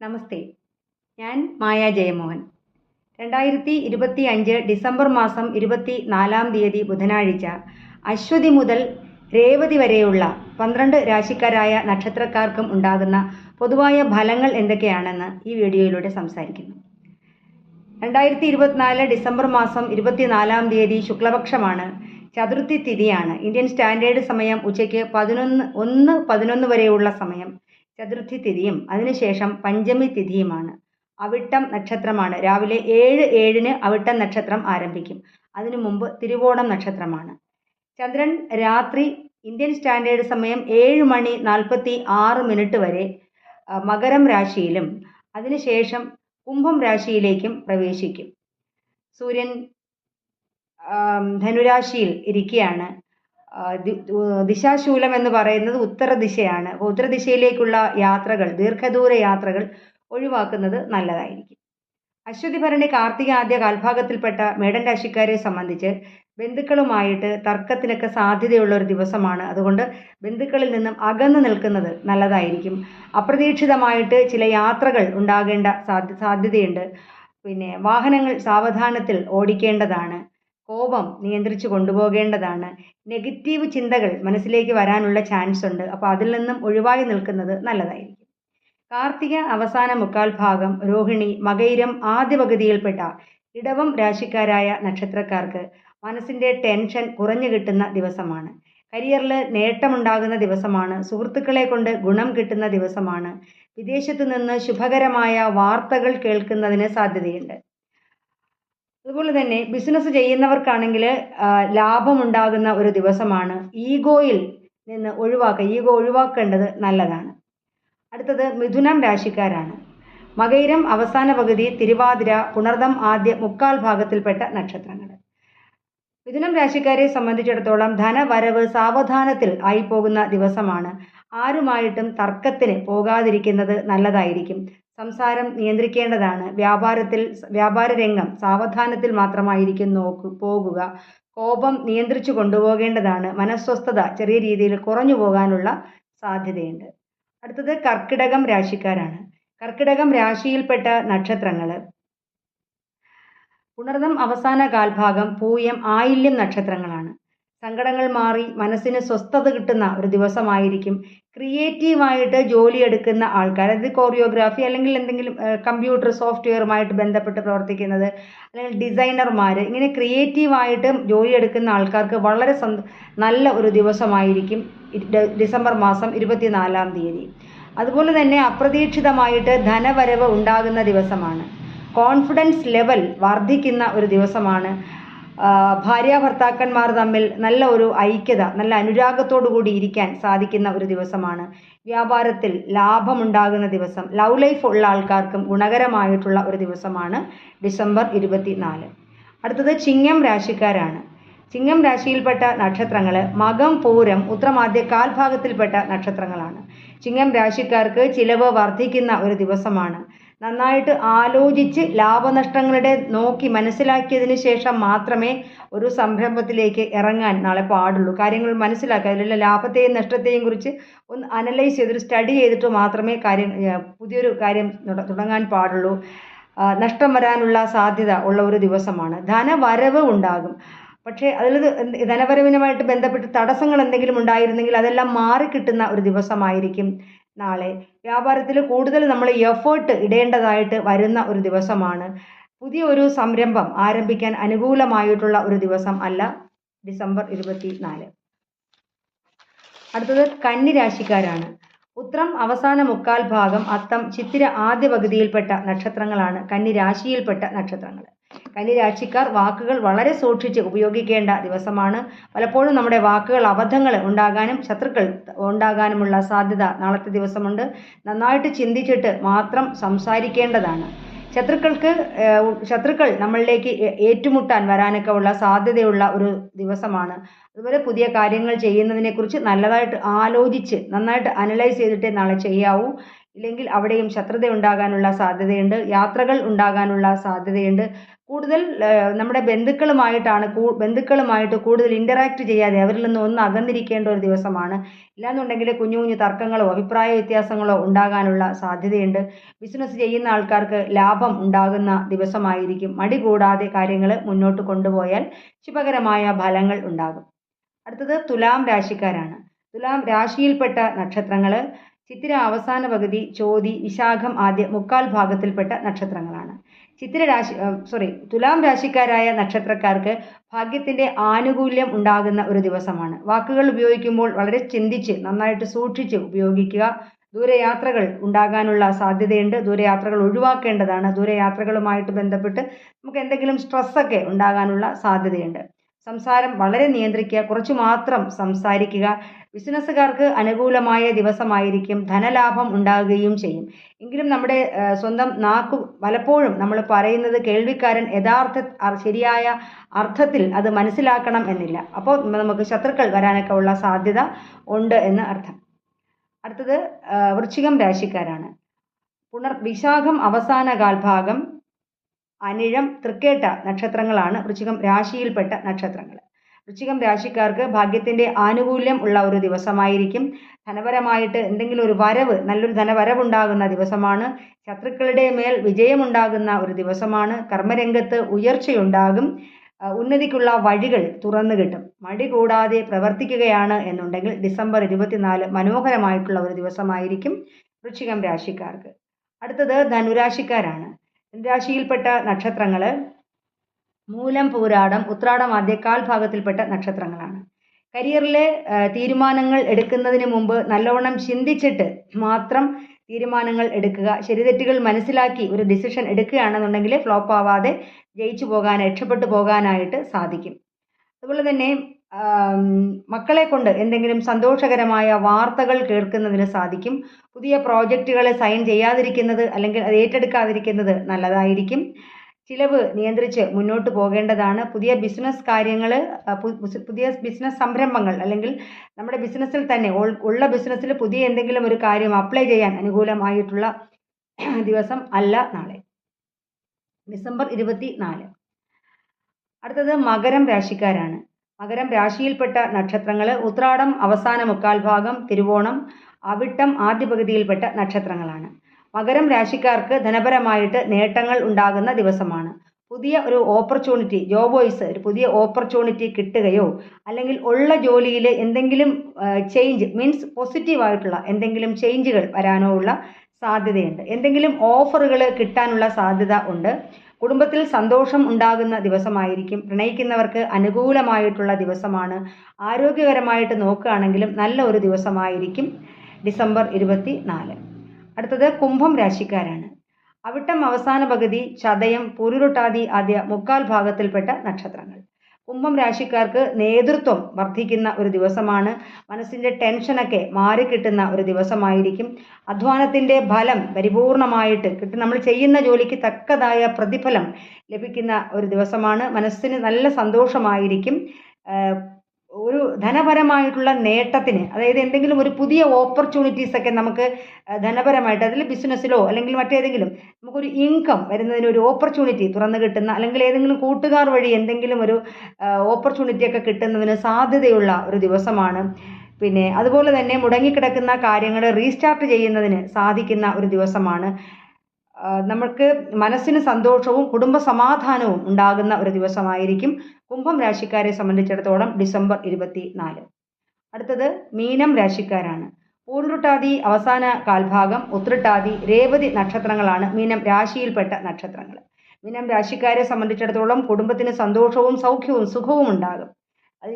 നമസ്തേ. ഞാൻ മായ ജയമോഹൻ. രണ്ടായിരത്തി ഇരുപത്തി അഞ്ച് ഡിസംബർ മാസം ഇരുപത്തി നാലാം തീയതി ബുധനാഴ്ച അശ്വതി മുതൽ രേവതി വരെയുള്ള പന്ത്രണ്ട് രാശിക്കാരായ നക്ഷത്രക്കാർക്കും ഉണ്ടാകുന്ന പൊതുവായ ഫലങ്ങൾ എന്തൊക്കെയാണെന്ന് ഈ വീഡിയോയിലൂടെ സംസാരിക്കുന്നു. രണ്ടായിരത്തി ഇരുപത്തിനാല് ഡിസംബർ മാസം ഇരുപത്തിനാലാം തീയതി ശുക്ലപക്ഷമാണ്. ചതുർത്ഥി തിഥിയാണ്. ഇന്ത്യൻ സ്റ്റാൻഡേർഡ് സമയം ഉച്ചയ്ക്ക് പതിനൊന്ന് ഒന്ന് പതിനൊന്ന് വരെയുള്ള സമയം. ചതുർത്ഥി തിഥിയും അതിനുശേഷം പഞ്ചമി തിഥിയുമാണ്. അവിട്ടം നക്ഷത്രമാണ്. രാവിലെ ഏഴ് ഏഴിന് അവിട്ടം നക്ഷത്രം ആരംഭിക്കും. അതിനു മുമ്പ് തിരുവോണം നക്ഷത്രമാണ്. ചന്ദ്രൻ രാത്രി ഇന്ത്യൻ സ്റ്റാൻഡേർഡ് സമയം ഏഴ് മണി നാൽപ്പത്തി ആറ് മിനിറ്റ് വരെ മകരം രാശിയിലും അതിനുശേഷം കുംഭം രാശിയിലേക്കും പ്രവേശിക്കും. സൂര്യൻ ധനുരാശിയിൽ ഇരിക്കുകയാണ്. ദിശാശൂലം എന്ന് പറയുന്നത് ഉത്തര ദിശയാണ് അപ്പോൾ ഉത്തര ദിശയിലേക്കുള്ള യാത്രകൾ ദീർഘദൂര യാത്രകൾ ഒഴിവാക്കുന്നത് നല്ലതായിരിക്കും. അശ്വതി ഭരണി കാർത്തിക ആദ്യ കാൽഭാഗത്തിൽപ്പെട്ട മേടൻ രാശിക്കാരെ സംബന്ധിച്ച് ബന്ധുക്കളുമായിട്ട് തർക്കത്തിനൊക്കെ സാധ്യതയുള്ള ഒരു ദിവസമാണ്. അതുകൊണ്ട് ബന്ധുക്കളിൽ നിന്നും അകന്നു നിൽക്കുന്നത് നല്ലതായിരിക്കും. അപ്രതീക്ഷിതമായിട്ട് ചില യാത്രകൾ ഉണ്ടാകേണ്ട സാധ്യ സാധ്യതയുണ്ട്. പിന്നെ വാഹനങ്ങൾ സാവധാനത്തിൽ ഓടിക്കേണ്ടതാണ്. കോപം നിയന്ത്രിച്ച് കൊണ്ടുപോകേണ്ടതാണ്. നെഗറ്റീവ് ചിന്തകൾ മനസ്സിലേക്ക് വരാനുള്ള ചാൻസ് ഉണ്ട്. അപ്പോൾ അതിൽ നിന്നും ഒഴിവായി നിൽക്കുന്നത് നല്ലതായിരിക്കും. കാർത്തിക അവസാന മുക്കാൽ ഭാഗം രോഹിണി മകയിരം ആദ്യ പകുതിയിൽപ്പെട്ട ഇടവം രാശിക്കാരായ നക്ഷത്രക്കാർക്ക് മനസ്സിന്റെ ടെൻഷൻ കുറഞ്ഞു കിട്ടുന്ന ദിവസമാണ്. കരിയറിൽ നേട്ടമുണ്ടാകുന്ന ദിവസമാണ്. സുഹൃത്തുക്കളെ കൊണ്ട് ഗുണം കിട്ടുന്ന ദിവസമാണ്. വിദേശത്തു നിന്ന് ശുഭകരമായ വാർത്തകൾ കേൾക്കുന്നതിന് സാധ്യതയുണ്ട്. അതുപോലെ തന്നെ ബിസിനസ് ചെയ്യുന്നവർക്കാണെങ്കിൽ ലാഭമുണ്ടാകുന്ന ഒരു ദിവസമാണ് ഈഗോയിൽ നിന്ന് ഒഴിവാക്കുക. ഈഗോ ഒഴിവാക്കേണ്ടത് നല്ലതാണ്. അടുത്തത് മിഥുനം രാശിക്കാരാണ്. മകയിരം അവസാന പകുതി തിരുവാതിര പുണർദം ആദ്യ മുക്കാൽ ഭാഗത്തിൽപ്പെട്ട നക്ഷത്രങ്ങൾ. മിഥുനം രാശിക്കാരെ സംബന്ധിച്ചിടത്തോളം ധനവരവ് സാവധാനത്തിൽ ആയി പോകുന്ന ദിവസമാണ്. ആരുമായിട്ടും തർക്കത്തിന് പോകാതിരിക്കുന്നത് നല്ലതായിരിക്കും. സംസാരം നിയന്ത്രിക്കേണ്ടതാണ്. വ്യാപാരത്തിൽ വ്യാപാര രംഗം സാവധാനത്തിൽ മാത്രമായിരിക്കും നോക്കു പോകുക. കോപം നിയന്ത്രിച്ചു കൊണ്ടുപോകേണ്ടതാണ്. മനസ്വസ്ഥത ചെറിയ രീതിയിൽ കുറഞ്ഞു പോകാനുള്ള സാധ്യതയുണ്ട്. അടുത്തത് കർക്കിടകം രാശിക്കാരാണ്. കർക്കിടകം രാശിയിൽപ്പെട്ട നക്ഷത്രങ്ങൾ പുണർദം അവസാന കാൽഭാഗം പൂയം ആയില്യം നക്ഷത്രങ്ങളാണ്. സങ്കടങ്ങൾ മാറി മനസ്സിന് സ്വസ്ഥത കിട്ടുന്ന ഒരു ദിവസമായിരിക്കും. ക്രിയേറ്റീവായിട്ട് ജോലിയെടുക്കുന്ന ആൾക്കാർ അതായത് കോറിയോഗ്രാഫി അല്ലെങ്കിൽ എന്തെങ്കിലും കമ്പ്യൂട്ടർ സോഫ്റ്റ്വെയറുമായിട്ട് ബന്ധപ്പെട്ട് പ്രവർത്തിക്കുന്നത് അല്ലെങ്കിൽ ഡിസൈനർമാർ ഇങ്ങനെ ക്രിയേറ്റീവായിട്ട് ജോലിയെടുക്കുന്ന ആൾക്കാർക്ക് വളരെ നല്ല ഒരു ദിവസമായിരിക്കും ഡിസംബർ മാസം ഇരുപത്തിനാലാം തീയതി. അതുപോലെ തന്നെ അപ്രതീക്ഷിതമായിട്ട് ധനവരവ് ഉണ്ടാകുന്ന ദിവസമാണ്. കോൺഫിഡൻസ് ലെവൽ വർദ്ധിക്കുന്ന ഒരു ദിവസമാണ്. ഭാര്യ ഭർത്താക്കന്മാർ തമ്മിൽ നല്ല ഒരു ഐക്യത നല്ല അനുരാഗത്തോടു കൂടി ഇരിക്കാൻ സാധിക്കുന്ന ഒരു ദിവസമാണ് വ്യാപാരത്തിൽ ലാഭമുണ്ടാകുന്ന ദിവസം. ലവ് ലൈഫ് ഉള്ള ആൾക്കാർക്കും ഗുണകരമായിട്ടുള്ള ഒരു ദിവസമാണ് ഡിസംബർ ഇരുപത്തി നാല് അടുത്തത് ചിങ്ങം രാശിക്കാരാണ്. ചിങ്ങം രാശിയിൽപ്പെട്ട നക്ഷത്രങ്ങൾ മകം പൂരം ഉത്രമാദ്യ കാൽഭാഗത്തിൽപ്പെട്ട നക്ഷത്രങ്ങളാണ്. ചിങ്ങം രാശിക്കാർക്ക് ചിലവ് വർദ്ധിക്കുന്ന ഒരു ദിവസമാണ് നന്നായിട്ട് ആലോചിച്ച് ലാഭനഷ്ടങ്ങളുടെ നോക്കി മനസ്സിലാക്കിയതിന് ശേഷം മാത്രമേ ഒരു സംരംഭത്തിലേക്ക് ഇറങ്ങാൻ നാളെ പാടുള്ളൂ. കാര്യങ്ങൾ മനസ്സിലാക്കുക. അതിലുള്ള ലാഭത്തെയും നഷ്ടത്തെയും കുറിച്ച് ഒന്ന് അനലൈസ് ചെയ്തൊരു സ്റ്റഡി ചെയ്തിട്ട് മാത്രമേ കാര്യം പുതിയൊരു കാര്യം തുടങ്ങാൻ പാടുള്ളൂ. നഷ്ടം വരാനുള്ള സാധ്യത ഉള്ള ഒരു ദിവസമാണ്. ധനവരവ് ഉണ്ടാകും. പക്ഷേ അതിൽ ധനവരവിനുമായിട്ട് ബന്ധപ്പെട്ട് തടസ്സങ്ങൾ എന്തെങ്കിലും ഉണ്ടായിരുന്നെങ്കിൽ അതെല്ലാം മാറിക്കിട്ടുന്ന ഒരു ദിവസമായിരിക്കും. നാളെ. വ്യാപാരത്തിൽ കൂടുതൽ നമ്മൾ എഫേർട്ട് ഇടേണ്ടതായിട്ട് വരുന്ന ഒരു ദിവസമാണ്. പുതിയ ഒരു സംരംഭം ആരംഭിക്കാൻ അനുകൂലമായിട്ടുള്ള ഒരു ദിവസം അല്ല ഡിസംബർ ഇരുപത്തി നാല് അടുത്തത് കന്നി രാശിക്കാരാണ് ഉത്രം അവസാന മുക്കാൽ ഭാഗം അത്തം ചിത്തിര ആദ്യ പകുതിയിൽപ്പെട്ട നക്ഷത്രങ്ങളാണ്. കന്നി രാശിയിൽപ്പെട്ട നക്ഷത്രങ്ങൾ. കന്നി രാശിക്കാർ വാക്കുകൾ വളരെ സൂക്ഷിച്ച് ഉപയോഗിക്കേണ്ട ദിവസമാണ്. പലപ്പോഴും നമ്മുടെ വാക്കുകൾ അബദ്ധങ്ങൾ ഉണ്ടാകാനും ശത്രുക്കൾ ഉണ്ടാകാനുമുള്ള സാധ്യത നാളത്തെ ദിവസമുണ്ട്. നന്നായിട്ട് ചിന്തിച്ചിട്ട് മാത്രം സംസാരിക്കേണ്ടതാണ്. ശത്രുക്കൾക്ക് ശത്രുക്കൾ നമ്മളിലേക്ക് ഏറ്റുമുട്ടാൻ വരാനൊക്കെ ഉള്ള സാധ്യതയുള്ള ഒരു ദിവസമാണ്. അതുപോലെ പുതിയ കാര്യങ്ങൾ ചെയ്യുന്നതിനെക്കുറിച്ച് നല്ലതായിട്ട് ആലോചിച്ച് നന്നായിട്ട് അനലൈസ് ചെയ്തിട്ടേ നാളെ ചെയ്യാവൂ. ഇല്ലെങ്കിൽ അവിടെയും ശത്രുത ഉണ്ടാകാനുള്ള സാധ്യതയുണ്ട് യാത്രകൾ ഉണ്ടാകാനുള്ള സാധ്യതയുണ്ട്. കൂടുതൽ നമ്മുടെ ബന്ധുക്കളുമായിട്ടാണ് ബന്ധുക്കളുമായിട്ട് കൂടുതൽ ഇന്ററാക്ട് ചെയ്യാതെ അവരിൽ നിന്ന് ഒന്ന് അകന്നിരിക്കേണ്ട ഒരു ദിവസമാണ്. ഇല്ലാന്നുണ്ടെങ്കിൽ കുഞ്ഞു കുഞ്ഞു തർക്കങ്ങളോ അഭിപ്രായ വ്യത്യാസങ്ങളോ ഉണ്ടാകാനുള്ള സാധ്യതയുണ്ട്. ബിസിനസ് ചെയ്യുന്ന ആൾക്കാർക്ക് ലാഭം ഉണ്ടാകുന്ന ദിവസമായിരിക്കും. മടി കൂടാതെ കാര്യങ്ങൾ മുന്നോട്ട് കൊണ്ടുപോയാൽ ശുഭകരമായ ഫലങ്ങൾ ഉണ്ടാകും. അടുത്തത് തുലാം രാശിക്കാരാണ്. തുലാം രാശിയിൽപ്പെട്ട നക്ഷത്രങ്ങൾ ചിത്തിര അവസാന പകുതി ചോതി വിശാഖം ആദ്യ മുക്കാൽ ഭാഗത്തിൽപ്പെട്ട നക്ഷത്രങ്ങളാണ്. ചിത്തിര രാശി സോറി തുലാം രാശിക്കാരായ നക്ഷത്രക്കാർക്ക് ഭാഗ്യത്തിന്റെ ആനുകൂല്യം ഉണ്ടാകുന്ന ഒരു ദിവസമാണ്. വാക്കുകൾ ഉപയോഗിക്കുമ്പോൾ വളരെ ചിന്തിച്ച് നന്നായിട്ട് സൂക്ഷിച്ച് ഉപയോഗിക്കുക. ദൂരയാത്രകൾ ഉണ്ടാകാനുള്ള സാധ്യതയുണ്ട്. ദൂരയാത്രകൾ ഒഴിവാക്കേണ്ടതാണ്. ദൂരയാത്രകളുമായിട്ട് ബന്ധപ്പെട്ട് നമുക്ക് എന്തെങ്കിലും സ്ട്രെസ്സൊക്കെ ഉണ്ടാകാനുള്ള സാധ്യതയുണ്ട്. സംസാരം വളരെ നിയന്ത്രിക്കുക കുറച്ചു മാത്രം സംസാരിക്കുക. ബിസിനസ്സുകാർക്ക് അനുകൂലമായ ദിവസമായിരിക്കും ധനലാഭം ഉണ്ടാകുകയും ചെയ്യും. എങ്കിലും നമ്മുടെ സ്വന്തം നാക്കു പലപ്പോഴും നമ്മൾ പറയുന്നത് കേൾവിക്കാരൻ യഥാർത്ഥ ശരിയായ അർത്ഥത്തിൽ അത് മനസ്സിലാക്കണം എന്നില്ല. അപ്പോൾ നമുക്ക് ശത്രുക്കൾ വരാനൊക്കെ ഉള്ള സാധ്യത ഉണ്ട് എന്ന് അർത്ഥം. അടുത്തത് വൃശ്ചികം രാശിക്കാരാണ്. പുനർ വിശാഖം അവസാന കാൽഭാഗം അനിഴം തൃക്കേട്ട നക്ഷത്രങ്ങളാണ് വൃശ്ചികം രാശിയിൽപ്പെട്ട നക്ഷത്രങ്ങൾ വൃശ്ചികം രാശിക്കാർക്ക് ഭാഗ്യത്തിന്റെ ആനുകൂല്യം ഉള്ള ഒരു ദിവസമായിരിക്കും. ധനപരമായിട്ട് എന്തെങ്കിലും ഒരു വരവ് നല്ലൊരു ധനവരവുണ്ടാകുന്ന ദിവസമാണ്. ശത്രുക്കളുടെ മേൽ വിജയമുണ്ടാകുന്ന ഒരു ദിവസമാണ്. കർമ്മരംഗത്ത് ഉയർച്ചയുണ്ടാകും. ഉന്നതിക്കുള്ള വഴികൾ തുറന്നു കിട്ടും. മടി കൂടാതെ പ്രവർത്തിക്കുകയാണ് എന്നുണ്ടെങ്കിൽ ഡിസംബർ ഇരുപത്തിനാല് മനോഹരമായിട്ടുള്ള ഒരു ദിവസമായിരിക്കും വൃശ്ചികം രാശിക്കാർക്ക്. അടുത്തത് ധനുരാശിക്കാരാണ്. ധനുരാശിയിൽപ്പെട്ട നക്ഷത്രങ്ങൾ മൂലം പൂരാടം ഉത്രാടം ആദ്യ ഭാഗത്തിൽപ്പെട്ട നക്ഷത്രങ്ങളാണ്. കരിയറിലെ തീരുമാനങ്ങൾ എടുക്കുന്നതിന് മുമ്പ് നല്ലവണ്ണം ചിന്തിച്ചിട്ട് മാത്രം തീരുമാനങ്ങൾ എടുക്കുക ശരിതെറ്റുകൾ മനസ്സിലാക്കി ഒരു ഡിസിഷൻ എടുക്കുകയാണെന്നുണ്ടെങ്കിൽ ഫ്ലോപ്പ് ആവാതെ ജയിച്ചു പോകാൻ രക്ഷപ്പെട്ടു പോകാനായിട്ട് സാധിക്കും. അതുപോലെ തന്നെ മക്കളെ കൊണ്ട് എന്തെങ്കിലും സന്തോഷകരമായ വാർത്തകൾ കേൾക്കുന്നതിന് സാധിക്കും. പുതിയ പ്രോജക്റ്റുകളെ സൈൻ ചെയ്യാതിരിക്കുന്നത് അല്ലെങ്കിൽ അത് ഏറ്റെടുക്കാതിരിക്കുന്നത് നല്ലതായിരിക്കും. ചിലവ് നിയന്ത്രിച്ച് മുന്നോട്ട് പോകേണ്ടതാണ്. പുതിയ ബിസിനസ് കാര്യങ്ങൾ പുതിയ ബിസിനസ് സംരംഭങ്ങൾ അല്ലെങ്കിൽ നമ്മുടെ ബിസിനസ്സിൽ തന്നെ ഉള്ള ബിസിനസ്സിൽ പുതിയ എന്തെങ്കിലും ഒരു കാര്യം അപ്ലൈ ചെയ്യാൻ അനുകൂലമായിട്ടുള്ള ദിവസം അല്ല നാളെ. ഡിസംബർ ഇരുപത്തി നാല് അടുത്തത് മകരം രാശിക്കാരാണ്. മകരം രാശിയിൽപ്പെട്ട നക്ഷത്രങ്ങൾ ഉത്രാടം അവസാന മുക്കാൽ ഭാഗം തിരുവോണം അവിട്ടം ആദ്യ പകുതിയിൽപ്പെട്ട നക്ഷത്രങ്ങളാണ്. മകരം രാശിക്കാർക്ക് ധനപരമായിട്ട് നേട്ടങ്ങൾ ഉണ്ടാകുന്ന ദിവസമാണ്. പുതിയ ഒരു ഓപ്പർച്യൂണിറ്റി ജോബ് വൈസ് ഒരു പുതിയ ഓപ്പർച്യൂണിറ്റി കിട്ടുകയോ അല്ലെങ്കിൽ ഉള്ള ജോലിയിൽ എന്തെങ്കിലും ചേഞ്ച് മീൻസ് പോസിറ്റീവായിട്ടുള്ള എന്തെങ്കിലും ചേഞ്ചുകൾ വരാനോ ഉള്ള സാധ്യതയുണ്ട്. എന്തെങ്കിലും ഓഫറുകൾ കിട്ടാനുള്ള സാധ്യത ഉണ്ട്. കുടുംബത്തിൽ സന്തോഷം ഉണ്ടാകുന്ന ദിവസമായിരിക്കും. പ്രണയിക്കുന്നവർക്ക് അനുകൂലമായിട്ടുള്ള ദിവസമാണ്. ആരോഗ്യകരമായിട്ട് നോക്കുകയാണെങ്കിലും നല്ല ഒരു ദിവസമായിരിക്കും ഡിസംബർ ഇരുപത്തി നാല് അടുത്തത് കുംഭം രാശിക്കാരാണ്. അവിട്ടം അവസാന പകുതി ചതയം പൊരുരുട്ടാതി ആദ്യ മുക്കാൽ ഭാഗത്തിൽപ്പെട്ട നക്ഷത്രങ്ങൾ. കുംഭം രാശിക്കാർക്ക് നേതൃത്വം വർദ്ധിക്കുന്ന ഒരു ദിവസമാണ്. മനസ്സിന്റെ ടെൻഷനൊക്കെ മാറിക്കിട്ടുന്ന ഒരു ദിവസമായിരിക്കും. അധ്വാനത്തിന്റെ ഫലം പരിപൂർണമായിട്ട് കിട്ടും. നമ്മൾ ചെയ്യുന്ന ജോലിക്ക് തക്കതായ പ്രതിഫലം ലഭിക്കുന്ന ഒരു ദിവസമാണ്. മനസ്സിന് നല്ല സന്തോഷമായിരിക്കും. ഒരു ധനപരമായിട്ടുള്ള നേട്ടത്തിന് അതായത് എന്തെങ്കിലും ഒരു പുതിയ ഓപ്പർച്യൂണിറ്റീസ് ഒക്കെ നമുക്ക് ധനപരമായിട്ട് അതിൽ ബിസിനസ്സിലോ അല്ലെങ്കിൽ മറ്റേതെങ്കിലും നമുക്കൊരു ഇൻകം വരുന്നതിന് ഒരു ഓപ്പർച്യൂണിറ്റി തുറന്നു കിട്ടുന്ന അല്ലെങ്കിൽ ഏതെങ്കിലും കൂട്ടുകാർ വഴി എന്തെങ്കിലും ഒരു ഓപ്പർച്യൂണിറ്റി ഒക്കെ കിട്ടുന്നതിന് സാധ്യതയുള്ള ഒരു ദിവസമാണ്. പിന്നെ അതുപോലെ തന്നെ മുടങ്ങിക്കിടക്കുന്ന കാര്യങ്ങൾ റീസ്റ്റാർട്ട് ചെയ്യുന്നതിന് സാധിക്കുന്ന ഒരു ദിവസമാണ്. നമുക്ക് മനസ്സിന് സന്തോഷവും കുടുംബ സമാധാനവും ഉണ്ടാകുന്ന ഒരു ദിവസമായിരിക്കും കുംഭം രാശിക്കാരെ സംബന്ധിച്ചിടത്തോളം ഡിസംബർ ഇരുപത്തി നാല് അടുത്തത് മീനം രാശിക്കാരാണ്. പൂരുരുട്ടാതി അവസാന കാൽഭാഗം ഉത്രട്ടാതി രേവതി നക്ഷത്രങ്ങളാണ് മീനം രാശിയിൽപ്പെട്ട നക്ഷത്രങ്ങൾ മീനം രാശിക്കാരെ സംബന്ധിച്ചിടത്തോളം കുടുംബത്തിന് സന്തോഷവും സൗഖ്യവും സുഖവും ഉണ്ടാകും.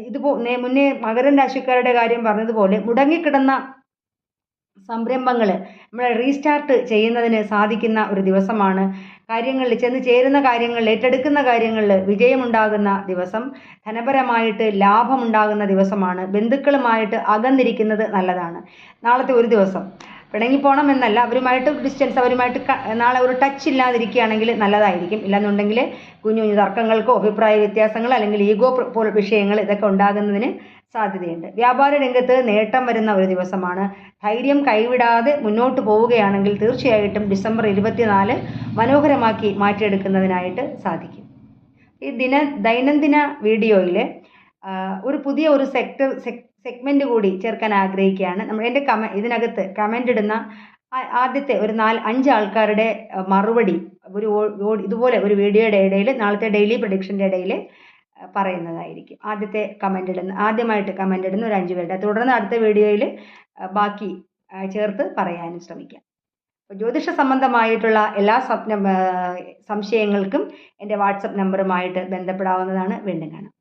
ഇതുപോ മുന്നേ മകരൻ രാശിക്കാരുടെ കാര്യം പറഞ്ഞതുപോലെ മുടങ്ങിക്കിടന്ന സംരംഭങ്ങൾ നമ്മൾ റീസ്റ്റാർട്ട് ചെയ്യുന്നതിന് സാധിക്കുന്ന ഒരു ദിവസമാണ്. കാര്യങ്ങളിൽ ചെന്ന് ചേരുന്ന കാര്യങ്ങളിൽ ഏറ്റെടുക്കുന്ന കാര്യങ്ങളിൽ വിജയമുണ്ടാകുന്ന ദിവസം ധനപരമായിട്ട് ലാഭമുണ്ടാകുന്ന ദിവസമാണ്. ബന്ധുക്കളുമായിട്ട് അകന്നിരിക്കുന്നത് നല്ലതാണ്. നാളത്തെ ഒരു ദിവസം. പിണങ്ങിപ്പോണം എന്നല്ല അവരുമായിട്ട് ഡിസ്റ്റൻസ് അവരുമായിട്ട് നാളെ ഒരു ടച്ച് ഇല്ലാതിരിക്കുകയാണെങ്കിൽ നല്ലതായിരിക്കും. ഇല്ലെന്നുണ്ടെങ്കിൽ കുഞ്ഞു കുഞ്ഞു തർക്കങ്ങൾക്കോ അഭിപ്രായ വ്യത്യാസങ്ങൾ അല്ലെങ്കിൽ ഈഗോ പോലുള്ള വിഷയങ്ങൾ ഇതൊക്കെ ഉണ്ടാകുന്നതിന് സാധ്യതയുണ്ട്. വ്യാപാര രംഗത്ത് നേട്ടം വരുന്ന ഒരു ദിവസമാണ്. ധൈര്യം കൈവിടാതെ മുന്നോട്ട് പോവുകയാണെങ്കിൽ തീർച്ചയായിട്ടും ഡിസംബർ ഇരുപത്തിനാല് മനോഹരമാക്കി മാറ്റിയെടുക്കുന്നതിനായിട്ട് സാധിക്കും. ഈ ദിന ദൈനംദിന വീഡിയോയിൽ ഒരു പുതിയ ഒരു സെക്ടർ സെഗ്മെന്റ് കൂടി ചേർക്കാൻ ആഗ്രഹിക്കുകയാണ്. നമ്മൾ എന്റെ കമ ഇതിനകത്ത് കമന്റ് ഇടുന്ന ആദ്യത്തെ ഒരു നാല് അഞ്ച് ആൾക്കാരുടെ മറുപടി ഒരു ഇതുപോലെ ഒരു വീഡിയോയുടെ ഇടയിൽ നാളത്തെ ഡെയിലി പ്രൊഡിക്ഷന്റെ ഇടയിൽ പറയുന്നതായിരിക്കും. ആദ്യത്തെ കമന്റ് ഇടുന്ന ആദ്യമായിട്ട് കമന്റ് ഇടുന്ന ഒരു അഞ്ച് പേരുടെ തുടർന്ന് അടുത്ത വീഡിയോയിൽ ബാക്കി ചേർത്ത് പറയാനും ശ്രമിക്കാം. ജ്യോതിഷ സംബന്ധമായിട്ടുള്ള എല്ലാ സ്വപ്ന സംശയങ്ങൾക്കും എന്റെ വാട്സപ്പ് നമ്പറുമായിട്ട് ബന്ധപ്പെടാവുന്നതാണ്. വീണ്ടും കാണാം.